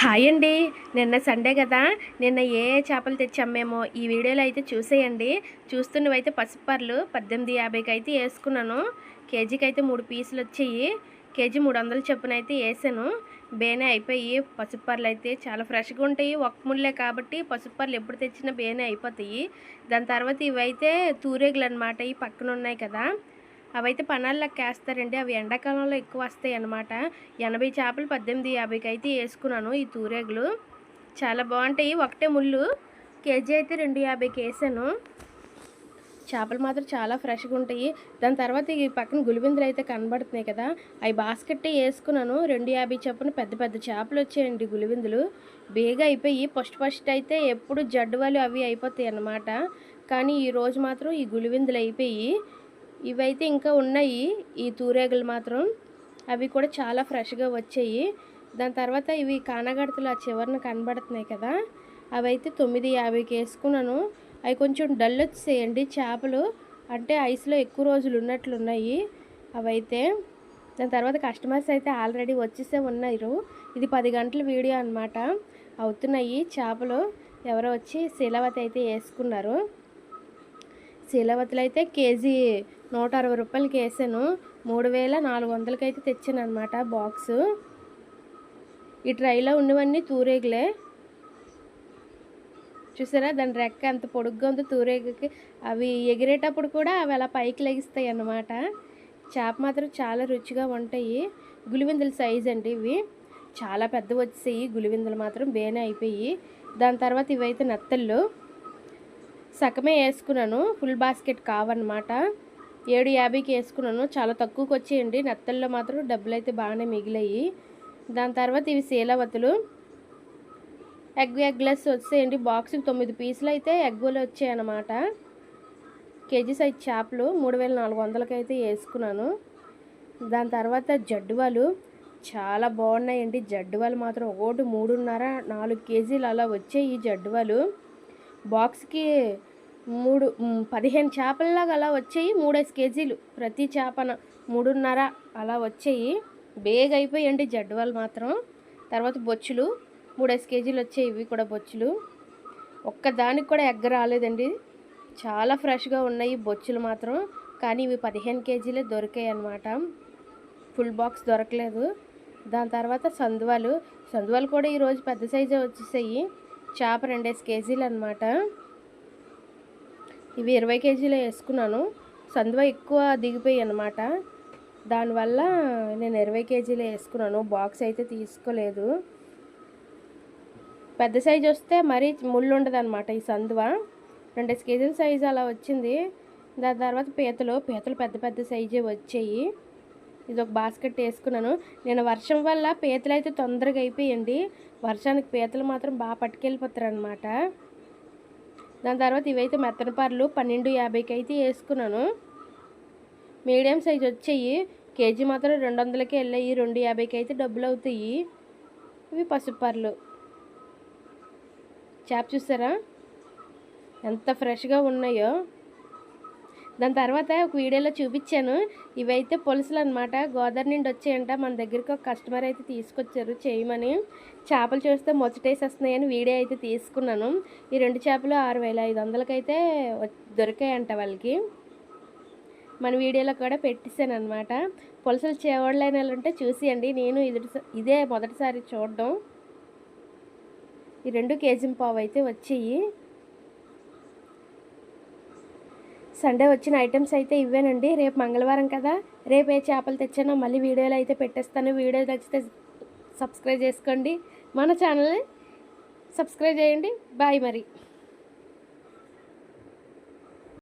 Hi అండి. నిన్న Sunday కదా. నిన్న ఏ చేపలు తెచ్చి మేము? ఈ వీడియోలో అయితే చూసేయండి. చూస్తున్నవైతే పసుపర్లు పద్దెనిమిది యాభైకి అయితే వేసుకున్నాను. కేజీకి అయితే మూడు పీసులు వచ్చాయి. కేజీ మూడు వందల చొప్పున అయితే వేసాను. బేనే అయిపోయి పసుపర్లు అయితే చాలా ఫ్రెష్గా ఉంటాయి. ఒక్క ముళ్ళే కాబట్టి పసుపర్లు ఎప్పుడు తెచ్చినా బేనే అయిపోతాయి. దాని తర్వాత ఇవైతే తూరేగులు అనమాట ఈ పక్కన ఉన్నాయి కదా. అవైతే పనాల్లోకి వేస్తారండి అవి ఎండాకాలంలో ఎక్కువ వస్తాయి అన్నమాట ఎనభై చేపలు పద్దెనిమిది యాభైకి అయితే వేసుకున్నాను ఈ తూరేగులు. చాలా బాగుంటాయి. ఒకటే ముళ్ళు. కేజీ అయితే రెండు యాభైకి వేసాను చేపలు మాత్రం చాలా ఫ్రెష్గా ఉంటాయి దాని తర్వాత ఈ పక్కన గులిబిందులు అయితే కనబడుతున్నాయి కదా అవి బాస్కెట్ వేసుకున్నాను రెండు యాభై చొప్పున పెద్ద పెద్ద చేపలు వచ్చాయండి గులిబిందులు బేగా అయిపోయి ఫస్ట్ ఫస్ట్ అయితే ఎప్పుడు జడ్డువాలు అవి అయిపోతాయి అన్నమాట కానీ ఈరోజు మాత్రం ఈ గులిబిందులు అయిపోయి ఇవైతే ఇంకా ఉన్నాయి. ఈ తూరేగులు మాత్రం అవి కూడా చాలా ఫ్రెష్గా వచ్చాయి. దాని తర్వాత ఇవి కానగడతలు ఆ చివరన కనబడుతున్నాయి కదా. అవైతే తొమ్మిది యాభైకి వేసుకున్నాను. అవి కొంచెం డల్ వచ్చేయండి చేపలు. అంటే ఐస్లో ఎక్కువ రోజులు ఉన్నట్లున్నాయి అవైతే దాని తర్వాత కస్టమర్స్ అయితే ఆల్రెడీ వచ్చేసే ఉన్నారు. ఇది పది గంటల వీడియో అనమాట అవుతున్నాయి చేపలు. ఎవరో వచ్చి శీలవతి అయితే వేసుకున్నారు. శీలవతులు అయితే కేజీ నూట అరవై రూపాయలకి వేసాను. మూడు వేల నాలుగు వందలకి అయితే తెచ్చాను అనమాట బాక్స్. ఈ ట్రైలో ఉన్నవన్నీ తూరేగులే. చూసారా? దాని రెక్క ఎంత పొడుగ్గా ఉందో తూరేగుకి. అవి ఎగిరేటప్పుడు కూడా అవి అలా పైకి లెగిస్తాయి అన్నమాట చేప మాత్రం చాలా రుచిగా ఉంటాయి. గులివిందుల సైజ్ అండి ఇవి. చాలా పెద్ద వచ్చేసాయి. గులివిందులు మాత్రం బేనే అయిపోయి. దాని తర్వాత ఇవైతే నత్తళ్ళు. సగమే వేసుకున్నాను. ఫుల్ బాస్కెట్ కావన్నమాట. ఏడు యాభైకి వేసుకున్నాను. చాలా తక్కువకి వచ్చేయండి. నత్తల్లో మాత్రం డబ్బులు అయితే బాగానే మిగిలాయి. దాని తర్వాత ఇవి శీలవతులు. ఎగ్ ఎగ్లెస్ వచ్చేయండి. బాక్స్కి తొమ్మిది పీసులు అయితే ఎగ్గులు వచ్చాయన్నమాట. కేజీ సైజ్ చేపలు మూడు వేల నాలుగు వందలకి అయితే వేసుకున్నాను. దాని తర్వాత జడ్డువాలు. చాలా బాగున్నాయండి. జడ్డువాలు మాత్రం ఒకటి మూడున్నర నాలుగు కేజీలు అలా వచ్చాయి ఈ జడ్డువాలు. బాక్స్కి మూడు పదిహేను చేపల్లాగా అలా వచ్చాయి మూడేసి కేజీలు. ప్రతి చేపన మూడున్నర అలా వచ్చాయి. బేగ్ అయిపోయాయండి జడ్వాలు మాత్రం. తర్వాత బొచ్చులు మూడేసి కేజీలు వచ్చాయి ఇవి కూడా బొచ్చులు. ఒక్కదానికి కూడా ఎగ్గ రాలేదండి. చాలా ఫ్రెష్గా ఉన్నాయి బొచ్చులు మాత్రం. కానీ ఇవి పదిహేను కేజీలే దొరికాయి అన్నమాట. ఫుల్ బాక్స్ దొరకలేదు. దాని తర్వాత సందువాలు. సందువాలు కూడా ఈరోజు పెద్ద సైజే వచ్చేసాయి. చేప రెండేసి కేజీలు అనమాట ఇవి ఇరవై కేజీలు వేసుకున్నాను. సందువ ఎక్కువ దిగిపోయి అనమాట దానివల్ల నేను ఇరవై కేజీలు వేసుకున్నాను. బాక్స్ అయితే తీసుకోలేదు. పెద్ద సైజు వస్తే మరీ ముళ్ళు ఉండదు అనమాట ఈ సందువ. రెండేసి కేజీల సైజు అలా వచ్చింది. దాని తర్వాత పీతలు. పీతలు పెద్ద పెద్ద సైజే వచ్చాయి. ఇది ఒక బాస్కెట్ వేసుకున్నాను. నేను వర్షం వల్ల పీతలు అయితే తొందరగా అయిపోయండి. వర్షానికి పీతలు మాత్రం బాగా పట్టుకెళ్ళిపోతారు అనమాట దాని తర్వాత ఇవైతే మెత్తన పర్లు పన్నెండు యాభైకి అయితే వేసుకున్నాను. మీడియం సైజ్ వచ్చాయి. కేజీ మాత్రం రెండు వందలకి వెళ్ళాయి. రెండు యాభైకి అయితే డబ్బులు అవుతాయి. ఇవి పసుపు పర్లు. చేప చూసారా? ఎంత ఫ్రెష్గా ఉన్నాయో. దాని తర్వాత ఒక వీడియోలో చూపించాను. ఇవైతే పులుసులు అనమాట గోదావరి నుండి వచ్చాయంట. మన దగ్గరికి ఒక కస్టమర్ అయితే తీసుకొచ్చారు చేయమని. చేపలు చూస్తే ముచ్చటేసేస్తున్నాయని వీడియో అయితే తీసుకున్నాను. ఈ రెండు చేపలు ఆరు వేల ఐదు వందలకైతే వ- దొరికాయంట వాళ్ళకి. మన వీడియోలో కూడా పెట్టేశాను అనమాట పులసలు చేవడలేని ఉంటే చూసియండి. నేను ఇది ఇదే మొదటిసారి చూడడం. ఈ రెండు కేజీ పావు అయితే వచ్చాయి. సండే వచ్చిన ఐటమ్స్ అయితే ఇవేనండి రేపు మంగళవారం కదా. రేపు ఏ చేపలు తెచ్చానో మళ్ళీ వీడియోలో అయితే పెట్టేస్తాను. వీడియో నచ్చితే సబ్స్క్రైబ్ చేసుకోండి. మన ఛానల్ని సబ్స్క్రైబ్ చేయండి. బాయ్ మరి.